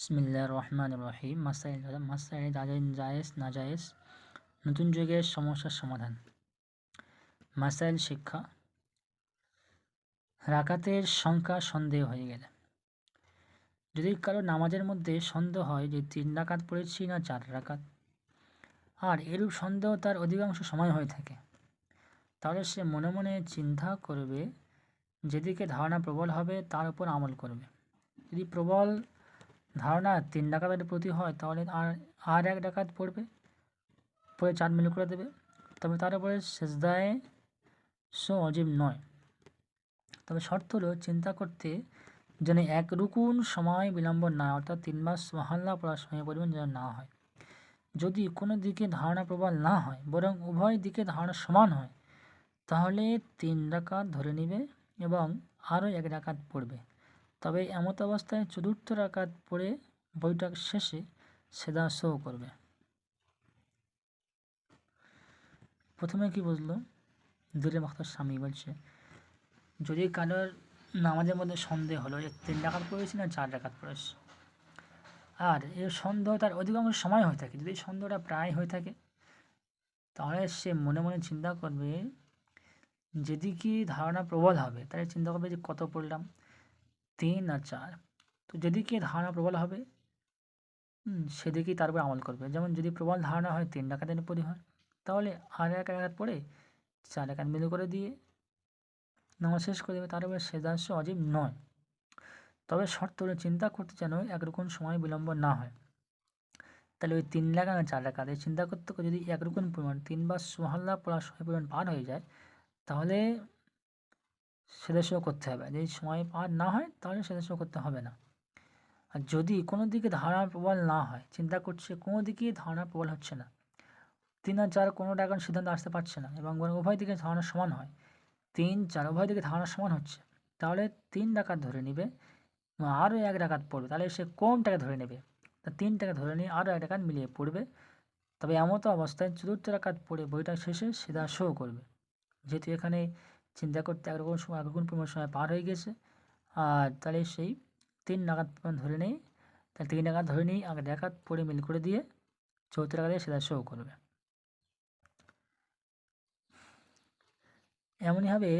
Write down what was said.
বিসমিল্লাহ রহমান রহিম। মাসাইল মাসাইল জায়েজ জায়েজ? নাজায়েজ নতুন যুগের সমস্যার সমাধান। মাসাইল শিক্ষা। রাকাতের সংখ্যা সন্দেহ হয়ে গেলে। যদি কারও নামাজের মধ্যে সন্দেহ হয় যে তিন রাকাত পড়েছি না চার রাকাত, আর এরূপ সন্দেহ তার অধিকাংশ সময় হয়ে থাকে, তাহলে সে মনে মনে চিন্তা করবে, যেদিকে ধারণা প্রবল হবে তার উপর আমল করবে। যদি প্রবল ধারণা তিন ডাকাতের প্রতি হয়, তাহলে আর আর এক ডাকাত পড়বে? পরে চার মিল করে দেবে। তবে তার উপরে সেজদায় সো অজীব নয়। তবে শর্ত হলো, চিন্তা করতে যেন এক রুকুন সময় বিলম্ব না অর্থাৎ তিন মাস মহাল্লা পড়ার সময় পরিমাণ যেন না হয়। যদি কোনো দিকে ধারণা প্রবল না হয়, বরং উভয় দিকে ধারণা সমান হয়, তাহলে তিন ডাকাত ধরে নিবে এবং আরও এক ডাকাত পড়বে। তবে এমত অবস্থায় চতুর্থ রাকাত পড়ে বৈঠক শেষে সেদা শো করবে। প্রথমে কি বুঝলো? দূরে মাখতার স্বামী বলছে, যদি কারোর নামাজের মধ্যে সন্দেহ হলো, যে তিন ডাকাত পড়েছি না চার ডাকাত পড়েছি? আর এর সন্দেহ তার অধিকাংশ সময় হয়ে থাকে। যদি সন্দেহটা প্রায় হয়ে থাকে, তাহলে সে মনে মনে চিন্তা করবে যেদিকে ধারণা প্রবল হবে, তাহলে চিন্তা করবে যে কত পড়লাম? তিন আর চার। তো যেদিকে ধারণা প্রবল হবে সেদিকেই তারপর আমল করবে। যেমন যদি প্রবল ধারণা হয়, তিন ডাকাতের উপরই হয়, তাহলে আর এক একাত পড়ে চার একাত মিলু করে দিয়ে নামাজ শেষ করে দেবে। তার উপরে সেদাংশ অজীব নয়। তবে শর্ত হলে, চিন্তা করতে যেন একরকম সময় বিলম্ব না হয়। তাহলে ওই তিন লাখ আর চার লাখ চিন্তা করতে যদি একরকম পরিমাণ তিনবার সোহাল্লা পড়ার সময় পরিমাণ পার হয়ে যায়, তাহলে সেদেশেও করতে হবে। যদি সময় পার না হয়, তাহলে সেদেশেও করতে হবে না। আর যদি কোনো দিকে ধারণা প্রবল না হয়, চিন্তা করছে কোনো দিকেই ধারণা প্রবল হচ্ছে না। তিন আর চার কোনোটা এখন সিদ্ধান্ত আসতে পারছে না এবং উভয় দিকে ধারণা সমান হয়। তিন, চার উভয় দিকে ধারণা সমান হচ্ছে। তাহলে তিন ডাকাত ধরে নেবে, আরও এক ডাকাত পড়বে। তাহলে সে কম কোনটাকে ধরে নেবে? তা তিন টাকা ধরে নিয়ে আরও এক ডাকাত মিলিয়ে পড়বে। তবে এমতো অবস্থায় চতুর্থ ডাকাত পড়ে বইটা শেষে সেদা শো করবে। যেহেতু এখানে চিন্তা করতে একরকম সময় একরকম পরিমাণ সময় পার হয়ে গেছে। আর তাহলে সেই তিন নাগাদ পরিমাণ ধরে নেই। তাহলে তিন নাগাদ ধরে নিই, আগে দেখাত পরে মিল করে দিয়ে চৌত্র টাকা দিয়ে সেটা শো করবে। এমনইভাবে